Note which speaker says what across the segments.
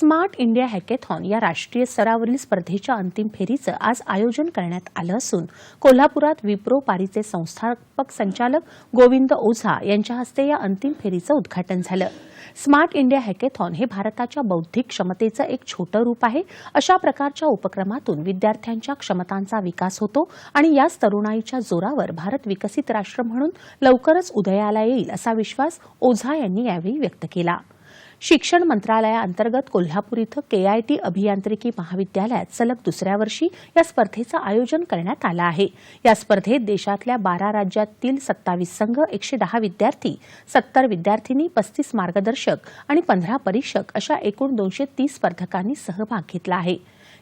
Speaker 1: Smart India hackathon या राष्ट्रीय स्तरावरील स्पर्धेच्या अंतिम फेरीचं आज आयोजन करण्यात आलं असून कोल्हापुरात विप्रो पारीचे संस्थापक संचालक गोविंद ओझा यांच्या हस्ते या अंतिम फेरीचं उद्घाटन झालं. स्मार्ट इंडिया हॅकेथॉन हे भारताच्या बौद्धिक क्षमतेचं एक छोटं रूप आहे. अशा प्रकारच्या उपक्रमातून विद्यार्थ्यांच्या क्षमतांचा विकास होतो आणि याच तरुणाईच्या जोरावर भारत विकसित राष्ट्र म्हणून लवकरच उदयाला येईल असा विश्वास ओझा यांनी यावेळी व्यक्त केला. शिक्षण मंत्रालयाअंतर्गत कोल्हापूर इथं केआयटी अभियांत्रिकी महाविद्यालयात सलग दुसऱ्या वर्षी या स्पर्धेचं आयोजन करण्यात आलं आहे. या स्पर्धेत देशातल्या बारा राज्यातील सत्तावीस संघ एकशे दहा विद्यार्थी सत्तर विद्यार्थिनी पस्तीस मार्गदर्शक आणि पंधरा परीक्षक अशा एकूण दोनशे तीस स्पर्धकांनी सहभाग घेतला आहे.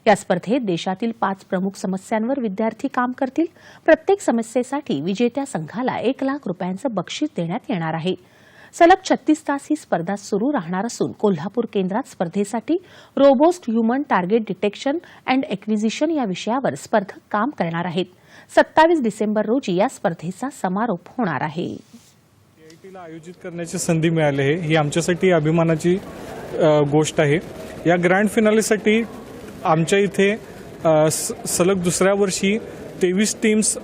Speaker 1: या स्पर्धेत देशातील पाच प्रमुख समस्यांवर विद्यार्थी काम करतील. प्रत्येक समस्येसाठी विजेत्या संघाला एक लाख रुपयांचं बक्षीस देण्यात येणार आहे. सलग छत्तीस तास ही स्पर्धा सुरू राहणार असून कोल्हापूर केंद्रात स्पर्धेसाठी robust human target detection and acquisition या विषयावर स्पर्धक काम करणार आहेत. सत्तावीस डिसेंबर रोजी या स्पर्धेचा समारोप होणार आहे.
Speaker 2: आयोजित करण्याची संधी मिळाली आहे. ही आमच्यासाठी अभिमानाची गोष्ट आहे. या ग्रँड फिनालेसाठी आमच्या इथे स- सलग दुसऱ्या वर्षी तेवीस टीम्स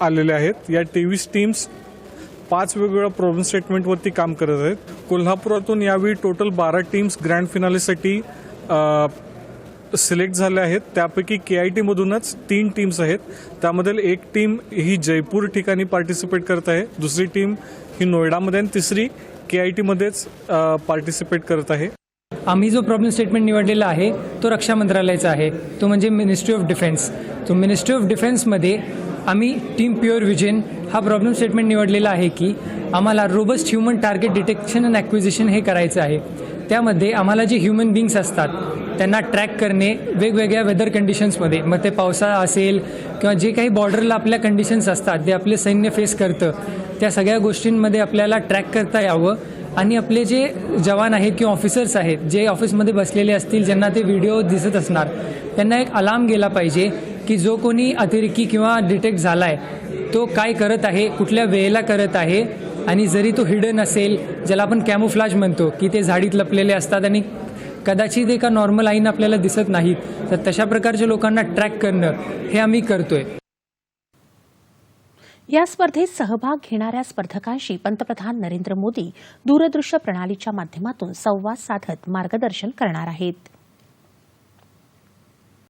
Speaker 2: आलेल्या आहेत. या तेवीस टीम्स पाच वेगवेगळ्या प्रॉब्लेम स्टेटमेंटवरती काम करत आहेत. कोल्हापुरातून यावेळी टोटल बारा टीम्स ग्रँड फिनालेसाठी सिलेक्ट झाल्या आहेत. त्यापैकी के आय टीमधूनच तीन टीम्स आहेत. त्यामधील एक टीम ही जयपूर ठिकाणी पार्टिसिपेट करत आहे. दुसरी टीम ही नोएडामध्ये आणि तिसरी के आय टीमध्येच पार्टिसिपेट करत आहे.
Speaker 3: आम्ही जो प्रॉब्लेम स्टेटमेंट निवडलेला आहे तो रक्षा मंत्रालयाचा आहे. तो म्हणजे मिनिस्ट्री ऑफ डिफेन्स तो मिनिस्ट्री ऑफ डिफेन्समध्ये आम्ही टीम प्युअर विजन हा प्रॉब्लेम स्टेटमेंट निवडलेला आहे की आम्हाला robust human target detection and acquisition हे करायचं आहे. त्यामध्ये आम्हाला जे ह्युमन बिंग्स असतात त्यांना ट्रॅक करणे वेगवेगळ्या वेदर कंडिशन्समध्ये मग ते पावसाळा असेल किंवा जे काही बॉर्डरला आपल्या कंडिशन्स असतात जे आपले सैन्य फेस करतं त्या सगळ्या गोष्टींमध्ये आपल्याला ट्रॅक करता यावं. आणि आपले जे जवान आहेत किंवा ऑफिसर्स आहेत जे ऑफिसमध्ये बसलेले असतील ज्यांना ते व्हिडिओ दिसत असणार त्यांना एक अलार्म गेला पाहिजे की जो कोणी अतिरेकी किंवा डिटेक्ट झाला आहे तो काय करत आहे कुठल्या वेळेला करत आहे आणि जरी तो हिडन असेल ज्याला आपण कॅमोफ्लाज म्हणतो की ते झाडीत लपलेले असतात आणि कदाचित एका नॉर्मल आईनं आपल्याला दिसत नाहीत तर तशा प्रकारच्या लोकांना ट्रॅक करणं हे आम्ही करतोय.
Speaker 1: या स्पर्धेत सहभाग घेणाऱ्या स्पर्धकांशी पंतप्रधान नरेंद्र मोदी दूरदृश्य प्रणालीच्या माध्यमातून संवाद साधत मार्गदर्शन करणार आहेत.